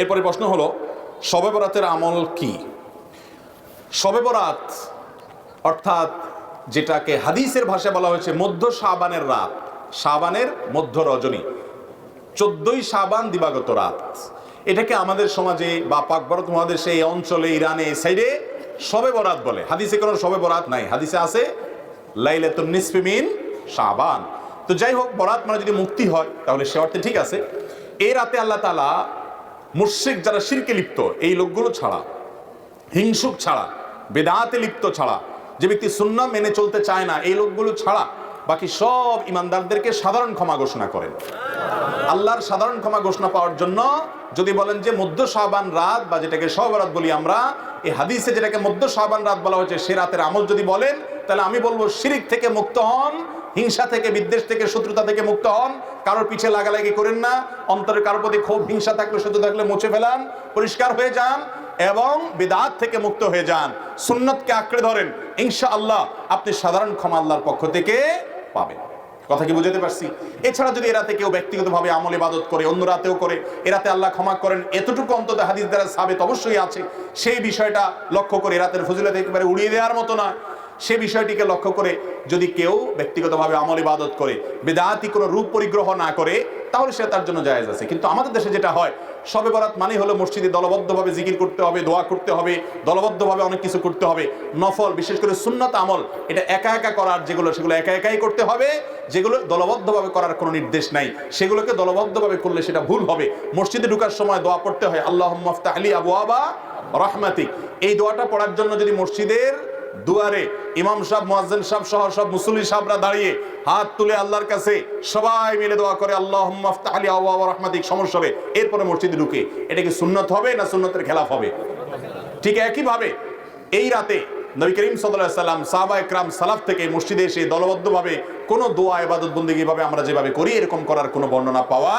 এরপরে প্রশ্ন হলো, শবে বরাতের আমল কি? শবে বরাত অর্থাৎ যেটাকে হাদিসের ভাষায় বলা হয়েছে মধ্য শাবানের রাত, শাবানের মধ্য রজনী, চোদ্দই শাবান দিবাগত রাত। এটাকে আমাদের সমাজে বা পাক ভারত মহাদেশে এই অঞ্চলে, ইরানে, এই সাইডে শবে বরাত বলে। হাদিসে কোনো শবে বরাত নাই। হাদিসে আছে, লাইলাতুন নিসফিমিন শাবান। তো যাই হোক, বরাত মানে যদি মুক্তি হয়, তাহলে সে অর্থে ঠিক আছে। এই রাতে আল্লাহ তালা মুর্শিক যারা শিরকে লিপ্ত, এই লোকগুলো ছাড়া, হিংসুক ছাড়া, বেদাতে লিপ্ত ছাড়া, যে ব্যক্তি সুন্না মেনে চলতে চায় না, এই লোকগুলো ছাড়া, বাকি সব ইমানদারদেরকে সাধারণ ক্ষমা ঘোষণা করেন। আল্লাহর সাধারণ ক্ষমা ঘোষণা পাওয়ার জন্য যদি বলেন যে মধ্য শাহবান রাত, বা যেটাকে সবরাত বলি আমরা, এই হাদিসে যেটাকে মধ্য শাহবান রাত বলা হয়েছে, সে রাতের আমল যদি বলেন, তাহলে আমি বলব শিরিক থেকে মুক্ত হন হিংসা থেকে, বিদ্বেষ থেকে, শত্রুতা থেকে মুক্ত হন। কারোর পিছে লাগালাগি করেন না। অন্তরে কারোর প্রতি ক্ষোভ, হিংসা থাকলে শত্রু থাকলে মুছে ফেলান, পরিষ্কার হয়ে যান এবং বিদাত থেকে মুক্ত হয়ে যান। সুন্নতকে আঁকড়ে ধরেন। ইনশা আল্লাহ আপনি সাধারণ ক্ষমা আল্লাহর পক্ষ থেকে পাবেন। কথা কি বুঝাতে পারছি? এছাড়া যদি এরাতে কেউ ব্যক্তিগতভাবে আমল, ইবাদত করে, অন্য রাতেও করে, এরাতে আল্লাহ ক্ষমা করেন, এতটুকু অন্তত হাদিস দ্বারা সাবেত অবশ্যই আছে। সেই বিষয়টা লক্ষ্য করে এরাতের ফজিলত একেবারে উড়িয়ে দেওয়ার মতো নয় সে বিষয়টিকে লক্ষ্য করে যদি কেউ ব্যক্তিগতভাবে আমল ইবাদত করে, বেদাতি কোনো রূপ পরিগ্রহ না করে, তাহলে সে তার জন্য জায়েজ আছে। কিন্তু আমাদের দেশে যেটা হয়, সবে বরাত মানে হলো মসজিদে দলবদ্ধভাবে জিকির করতে হবে, দোয়া করতে হবে, দলবদ্ধভাবে অনেক কিছু করতে হবে, নফল, বিশেষ করে সুন্নত আমল, এটা একা একা করার যেগুলো, সেগুলো একা একাই করতে হবে, যেগুলো দলবদ্ধভাবে করার কোনো নির্দেশ নাই, সেগুলোকে দলবদ্ধভাবে করলে সেটা ভুল হবে। মসজিদে ঢুকার সময় দোয়া পড়তে হয় আল্লাহ মফতা আলী আবু আবা রহমাতিক। এই দোয়াটা পড়ার জন্য যদি মসজিদের দুয়ারে ইমাম সাহেব, মুয়াজ্জিন সাহেব সহ সব মুসল্লি সাহেবরা দাঁড়িয়ে হাত তুলে আল্লাহর কাছে সবাই মিলে দোয়া করে আল্লাহ আলী আবু রহমাতিক, সমস্যা হবে। এরপরে মসজিদে ঢুকে, এটা কি সুন্নত হবে না সুন্নতের খেলাফ হবে? ঠিক একইভাবে এই রাতে নবী করিম সাল্লাল্লাহু সাল্লাম, সাহাবা একরাম সালাফ থেকে মসজিদে এসে দলবদ্ধভাবে কোনো দোয়া, ইবাদত বন্দেগী ভাবে আমরা যেভাবে করি, এরকম করার কোনো বর্ণনা পাওয়া,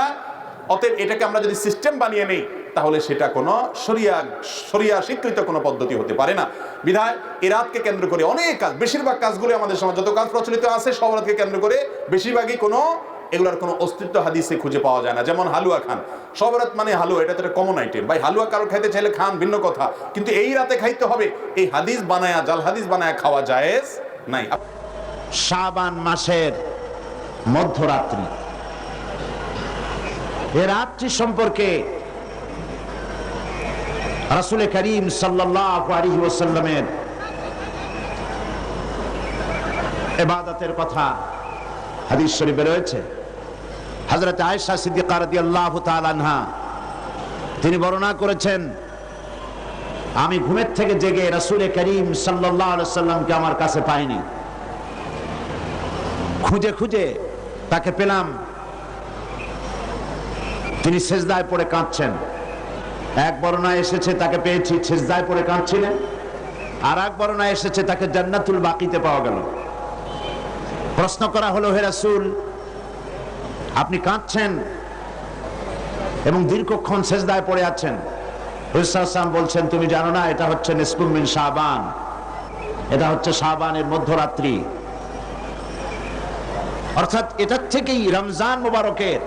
অতএব এটাকে আমরা যদি সিস্টেম বানিয়ে নেই তাহলে সেটা কোনো সরিয়া সরিয়া স্বীকৃত কোনো পদ্ধতি হতে পারে না। বিধায় এ রাতকে কেন্দ্র করে অনেক কাজ, বেশিরভাগ কাজগুলি আমাদের সমাজ যত কাজ প্রচলিত আছে, সব রাতকে কেন্দ্র করে বেশিরভাগই কোনো, এগুলোর কোনো অস্তিত্ব হাদিসে খুঁজে পাওয়া যায় না। যেমন হালুয়া খান। সব রাত মানে হালুয়া, এটা তো একটা কমন আইটেম ভাই, হালুয়া কারও খাইতে চাইলে খান, ভিন্ন কথা। কিন্তু এই রাতে খাইতে হবে, এই হাদিস বানায়া, জাল হাদিস বানায়া খাওয়া জায়েজ নাই। শাবান মাসের মধ্যরাত্রি। এ রাত্রি সম্পর্কে রাসুল করিম সাল্লাহ আলহি কথা হাদিস শরীফে রয়েছে। হজরত আয়েশা সিদ্দিকা রাদিয়াল্লাহু তাআলা আনহা, তিনি বর্ণনা করেছেন, আমি ঘুমের থেকে জেগে রাসূল করিম আলাইহি সাল্লামকে আমার কাছে পাইনি। খুঁজে খুঁজে তাকে পেলাম। তিনি সেজদায় পড়ে কাঁদছেন। এক বর্ণায় এসেছে, তাকে পেয়েছি সেজদায় পরে কাঁদছিলেন আর এক বর্ণায় এসেছে, তাকে জান্নাতুল বাকিতে পাওয়া গেল। প্রশ্ন করা হলো, হে রাসূল, আপনি কাঁদছেন এবং দীর্ঘক্ষণ সেজদায় পড়ে আছেন। হুসাম বলছেন, তুমি জানো না, এটা হচ্ছে নিসকুমিন শাহবান এটা হচ্ছে শাহবানের মধ্যরাত্রি। অর্থাৎ এটার থেকেই রমজান মোবারকের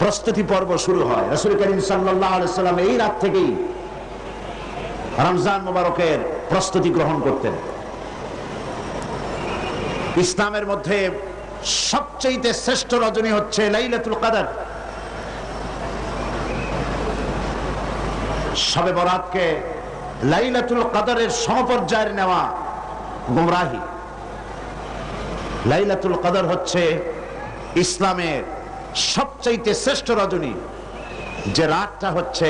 প্রস্তুতি পর্ব শুরু হয়। রসুল করিম সাল্লাম এই রাত থেকেই রমজান মোবারকের প্রস্তুতি গ্রহণ করতেন। ইসলামের মধ্যে সবচেয়ে শ্রেষ্ঠ রজনী হচ্ছে লাইলাতুল কাদার। সবে বরাতকে লাইলাতুল কাদারের সমপর্যায়ের নেওয়া গুমরাহি। লাইলাতুল কদর হচ্ছে ইসলামের সবচাইতে শ্রেষ্ঠ রজনী যে রাতটা হচ্ছে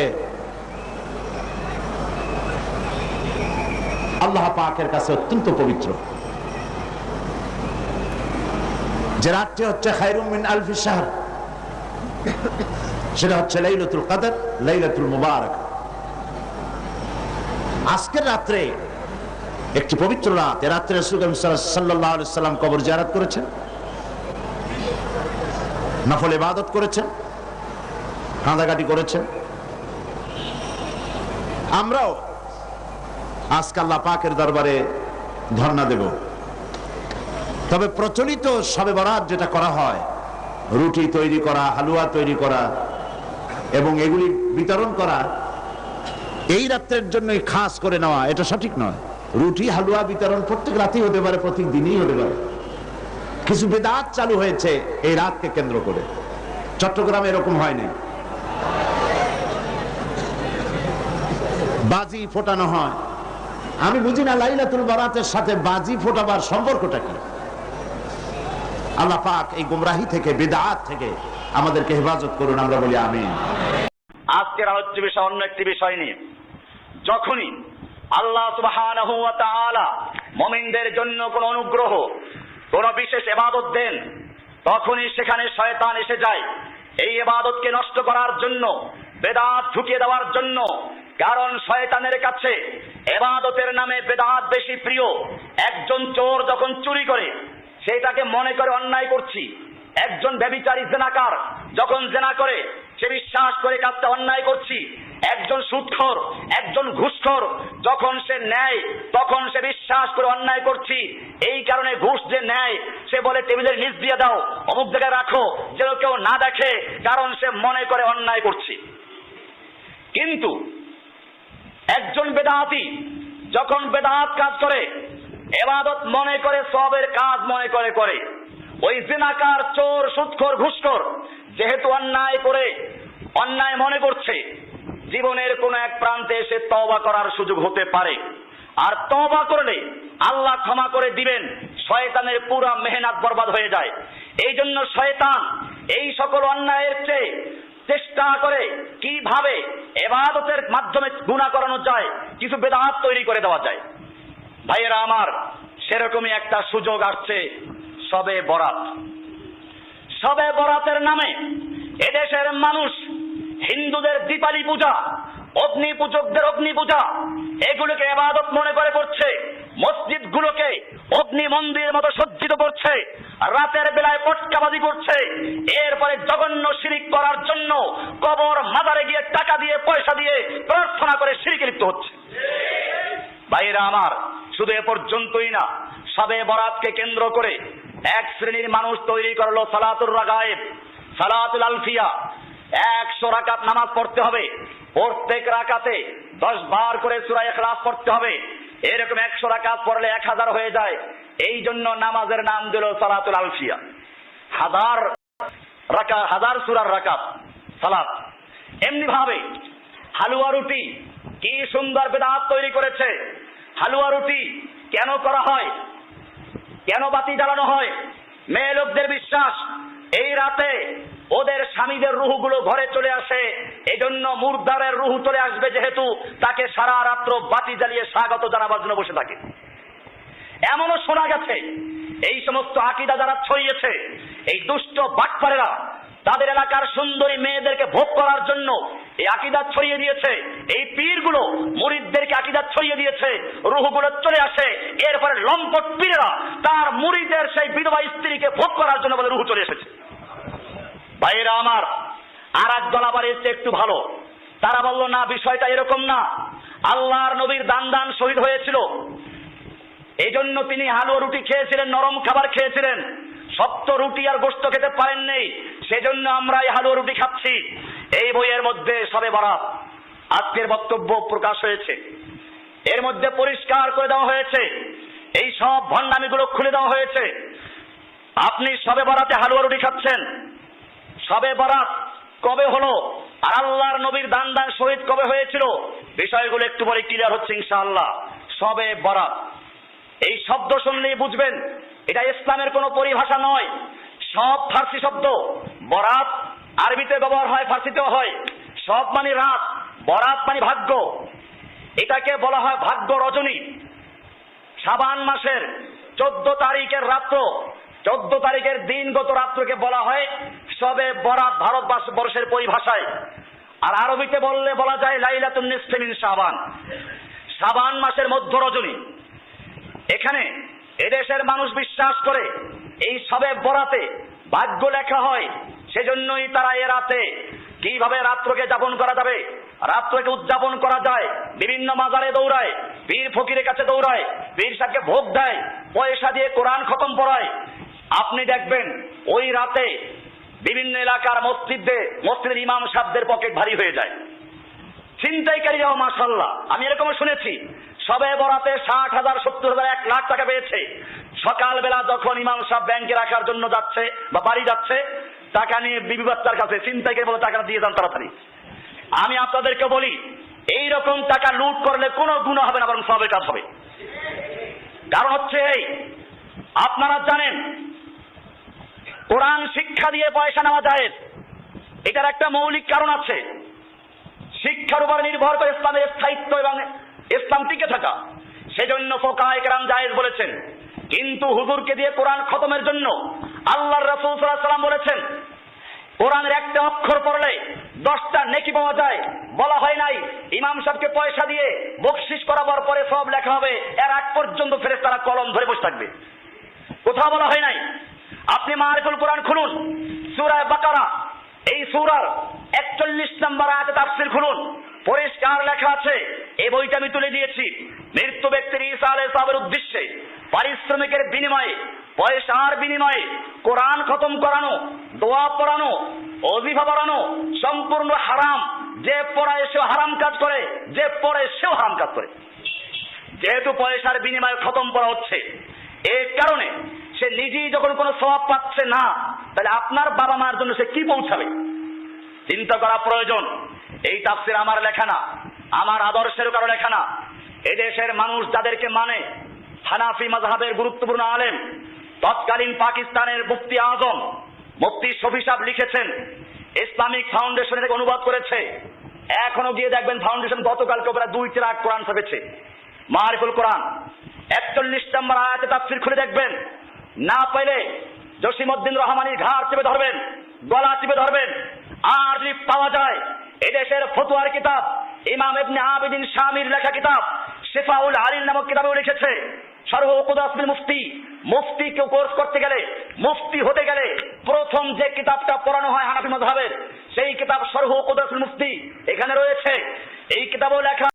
আল্লাহ পাকের কাছে অত্যন্ত পবিত্র। যে রাতটি হচ্ছে খাইরুমিন আলফি শাহর, সেটা হচ্ছে লাইলাতুল কদর, লাইলাতুল মুবারক। আজকের রাত্রে একটি পবিত্র রাত, এ রাত্রে সাল্লাহ সাল্লাম কবর জারাত করেছেন। নফল ইবাদত করেছেন, কাঁদাকাটি করেছেন। আমরাও আজকে আল্লাহ পাকের দরবারে ধর্ণা দেব। তবে প্রচলিত সবে বরাত যেটা করা হয়, রুটি তৈরি করা, হালুয়া তৈরি করা এবং এগুলি বিতরণ করা, এই রাত্রের জন্যই খাস করে নেওয়া, এটা সঠিক নয়। রুটি, হালুয়া বিতরণ প্রত্যেক রাতেই হতে পারে, প্রত্যেক দিনই হতে পারে। কিছু বেদাত চালু হয়েছে এই রাতকে কেন্দ্র করে। চট্টগ্রামে এরকম হয়নি। বাজি ফোটানো হয়। আমি বুঝি না লাইলাতুল বারাতের সাথে বাজি ফোটাবার সম্পর্কটা কি? আল্লাহ পাক এই গুমরাহি থেকে, বেদাত থেকে আমাদেরকে হেফাজত করুন, আমরা বলি আমি আজকের আলোচ্য বিষয়, অন্য একটি বিষয় নিয়ে। যখনই আল্লাহ তাআলা মুমিনদের জন্য কোন অনুগ্রহ কোন বিশেষ ইবাদত দেন, তখনই সেখানে শয়তান এসে যায়। এই এবাদতকে নষ্ট করার জন্য, বেদাত ঢুকিয়ে দেওয়ার জন্য, কারণ শয়তানের কাছে এবাদতের নামে বেদাত বেশি প্রিয়। একজন চোর যখন চুরি করে সেটাকে মনে করে অন্যায় করছি। একজন ব্যবিচারী জেনাকার যখন জেনা করে সে বিশ্বাস করে কাজটা অন্যায় করছি। একজন সুৎখর, একজন ঘুষখোর, যখন সে নেয় তখন সে বিশ্বাস করে অন্যায় করছি। এই কারণে ঘুষ যে নেয় সে বলে টেবিলের নিচ দিয়ে দাও, অমুক জায়গায় রাখো, যেন কেউ না দেখে কারণ সে মনে করে অন্যায় করছি। কিন্তু একজন বেদাতি যখন বেদাত কাজ করে, এবাদত মনে করে, সবের কাজ মনে করে করে। ওই জিনাকার, চোর, সুৎখর, ঘুষখোর যেহেতু অন্যায় করে, অন্যায় মনে করছে, জীবনের কোন এক প্রান্তে এসে তবা করার সুযোগ হতে পারে। আর তবা করলে আল্লাহ ক্ষমা করে দিবেন, শয়তানের পুরা মেহনাত বরবাদ হয়ে যায়। এই জন্য শয়তান এই সকল অন্যায়ের চেয়ে চেষ্টা করে কীভাবে এবাদতের মাধ্যমে গুণা করানো যায়, কিছু বেদাত তৈরি করে দেওয়া যায়। ভাইয়েরা আমার, সেরকমই একটা সুযোগ আসছে, সবে বরাত। সবে বরাতের নামে এদেশের মানুষ, হিন্দুদের দীপালি পূজা, অগ্নি পূজকদের অগ্নি পূজা, এগুলোকে এবাদত মনে করে করছে মসজিদ গুলোকে অগ্নি মন্দিরের মতো সজ্জিত করছে, রাতের বেলায় পটকাবাজি করছে, এরপরে জঘন্য শিরিক করার জন্য কবর মাজারে গিয়ে টাকা দিয়ে, পয়সা দিয়ে প্রার্থনা করে শিরিকে লিপ্ত হচ্ছে। ভাইরা আমার, শুধু এ পর্যন্তই না, সবে বরাতকে কেন্দ্র করে এক শ্রেণির মানুষ তৈরি করল সালাতুর রাগায়েব, সালাতুল আলফিয়া। একশো রাকাত নামাজ পড়তে হবে। প্রত্যেক রাকাতে দশ বার করে সুরায় ক্লাস পড়তে হবে। এরকম একশো রাকাত পড়লে এক হাজার হয়ে যায়। এই জন্য নামাজের নাম দিল সালাতুল আলফিয়া। হাজার রাকা, হাজার সুরার রাকাত, সালাত। এমনি ভাবে হালুয়া রুটি কি সুন্দর বেদাত তৈরি করেছে। হালুয়া রুটি কেন করা হয়? কেন বাতি জ্বালানো হয়? মেয়ে লোকদের বিশ্বাস, এই রাতে ওদের স্বামীদের রুহুগুলো ঘরে চলে আসে, এজন্য মুরদারের রুহু চলে আসবে যেহেতু তাকে সারা রাত্র বাতি জ্বালিয়ে স্বাগত জানাবার জন্য বসে থাকে। এমনও শোনা গেছে, এই সমস্ত আকিদা যারা ছড়িয়েছে, এই দুষ্ট বাটপারেরা তাদের এলাকার সুন্দরী মেয়েদেরকে ভোগ করার জন্য এই আকিদা ছড়িয়ে দিয়েছে। এই পীরগুলো মুরিদদেরকে আকিদা ছড়িয়ে দিয়েছে। রুহগুলো চলে আসে। এরপরে লম্পট পীরেরা তার মুরিদের সেই বিধবা স্ত্রীকে ভোগ করার জন্য বলে রুহু চলে এসেছে। ভাইয়েরা আমার আর এক দল আবার এসছে একটু ভালো। তারা বলল, না, বিষয়টা এরকম না। আল্লাহর নবীর দান দান শহীদ হয়েছিল। এই জন্য তিনি হালুয়া রুটি খেয়েছিলেন, নরম খাবার খেয়েছিলেন। শক্ত রুটি আর গোস্ত খেতে পারেন নেই। সেজন্য আমরা এই হালুয়া রুটি খাচ্ছি। এই বইয়ের মধ্যে সবে বরাত আজকের বক্তব্য প্রকাশ হয়েছে। এর মধ্যে পরিষ্কার করে দেওয়া হয়েছে। এই সব ভণ্ডামিগুলো খুলে দেওয়া হয়েছে। আপনি সবে বরাতে হালুয়া রুটি খাচ্ছেন। সবে বরাত কবে হলো? আর আল্লাহর নবীর দান দান শহীদ কবে হয়েছিল? বিষয়গুলো একটু পরে ক্লিয়ার হচ্ছে ইনশাআল্লাহ। সবে বরাত। এই শব্দ শুনলেই বুঝবেন, এটা ইসলামের কোনো পরিভাষা নয়। সব ফার্সি শব্দ, বরাত আরবিতে ব্যবহার হয়, ফার্সিতেও হয়। সব মানে রাত, বরাত মানে ভাগ্য। এটাকে বলা হয় ভাগ্য রজনী। সাবান মাসের চোদ্দ তারিখের রাত্র, চোদ্দ তারিখের দিনগত রাত্রকে বলা হয় সবে বরাত ভারতবর্ষ বর্ষের পরিভাষায়। আর আরবিতে বললে বলা যায় লাইলাতুন নিসফিন সাবান। সাবান মাসের মধ্য রজনী। এখানে এদেশের মানুষ বিশ্বাস করে এই সবে বরাতে ভাগ্য লেখা হয়, সেজন্যই তারা এ রাতে কীভাবে রাত্রকে যাপন করা যাবে, রাত্রকে উদযাপন করা যায়, বিভিন্ন মাজারে দৌড়ায় বীর ফকিরের কাছে দৌড়ায় বীর সাহেবকে ভোগ দেয়, পয়সা দিয়ে কোরআন খতম পড়ায়। আপনি দেখবেন ওই রাতে বিভিন্ন এলাকার মসজিদে, মসজিদের ইমাম সাহেবদের পকেট ভারী হয়ে যায়। ছিনতাইকারীরাও মাসাল্লাহ আমি এরকম শুনেছি। সবে বরাতে ষাট হাজার, সত্তর হাজার, এক লাখ টাকা পেয়েছে। সকালবেলা যখন ইমাম সাহেব ব্যাংকে রাখার জন্য যাচ্ছে বা বাড়ি যাচ্ছে, টাকা নিয়ে বিবি বাচ্চার কাছে ছিনতাইকারী বলে টাকা দিয়ে যান তাড়াতাড়ি। আমি আপনাদেরকে বলি এই রকম টাকা লুট করলে কোনো গুণ হবে না, বরং সবের কাজ হবে। কারণ হচ্ছে এই, আপনারা জানেন, কোরআন শিক্ষা দিয়ে পয়সা নেওয়া যায়। এটার একটা মৌলিক কারণ আছে। শিক্ষার উপর নির্ভর করে ইসলামের স্থায়িত্ব এবং ইসলাম টিকে থাকা। সেজন্য ফোকা একরাম জায়েজ বলেছেন। কিন্তু হুজুরকে দিয়ে কোরআন খতমের জন্য আল্লাহর রাসূল সাল্লাম বলেছেন, কোরআনের একটা অক্ষর পড়লে দশটা নেকি পাওয়া যায়। বলা হয় নাই, ইমাম সাহেবকে পয়সা দিয়ে বকশিস করাবার পরে সব লেখা হবে, এর আগ পর্যন্ত ফেরেস তারা কলম ধরে বসে থাকবে। কোথাও বলা হয় নাই। আপনি মারিফুল কোরআন খুলুন সূরায়ে বাকারা, এই সুরার একচল্লিশ নম্বর আয়াতে তাফসীর খুলুন। পরিষ্কার লেখা আছে। এই বইটা আমি তুলে দিয়েছি। মৃত্যু ব্যক্তির ঈসা আলাইহিস সালামের উদ্দেশ্যে, পারিশ্রমিকের বিনিময়ে, পয়সার বিনিময়ে, কোরআন খতম করানো, দোয়া পড়ানো অজিফা বাড়ানো, সম্পূর্ণ হারাম। যে পড়ায় সেও হারাম কাজ করে, যে পড়ে সেও হারাম কাজ করে। যেহেতু পয়সার বিনিময়ে খতম করা হচ্ছে এই কারণে সে নিজেই যখন কোনো স্বভাব পাচ্ছে না, তাহলে আপনার বাবা মার জন্য সে কি পৌঁছাবে? চিন্তা করা প্রয়োজন। এই তাফসির আমার লেখা না, আমার আদর্শের কারও লেখা না। এদেশের মানুষ যাদেরকে মানে হানাফি মাজহাবের গুরুত্বপূর্ণ আলেম, তৎকালীন পাকিস্তানের মুফতি আজম, মুফতি শফি সাহেব লিখেছেন, ইসলামিক ফাউন্ডেশন অনুবাদ করেছে। এখনও গিয়ে দেখবেন ফাউন্ডেশন গতকালকে প্রায় দুই চিরাক কোরআন ছাপেছে। মারিফুল কোরআন। একচল্লিশ নম্বর আয়াতে তাফসির খুলে দেখবেন, না পেলে জসিমউদ্দিন রহমানির ঘাড় চেপে ধরবেন, গলা চেপে ধরবেন, আর যদি পাওয়া যায় এদেশের ফতুয়ার কিতাব, ইমাম ইবনে আবিদিন শামির লেখা কিতাব, শেফাউল আলীর নামক কিতাবে লিখেছে। সর্ব উকুদাসবিল মুফতি মুফতি কেউ কোর্স করতে গেলে, মুফতি হতে গেলে প্রথম যে কিতাবটা পড়ানো হয় হানাফি মজাহের সেই কিতাব সর্ব উকুদাসবিল মুফতি এখানে রয়েছে। এই কিতাবও লেখা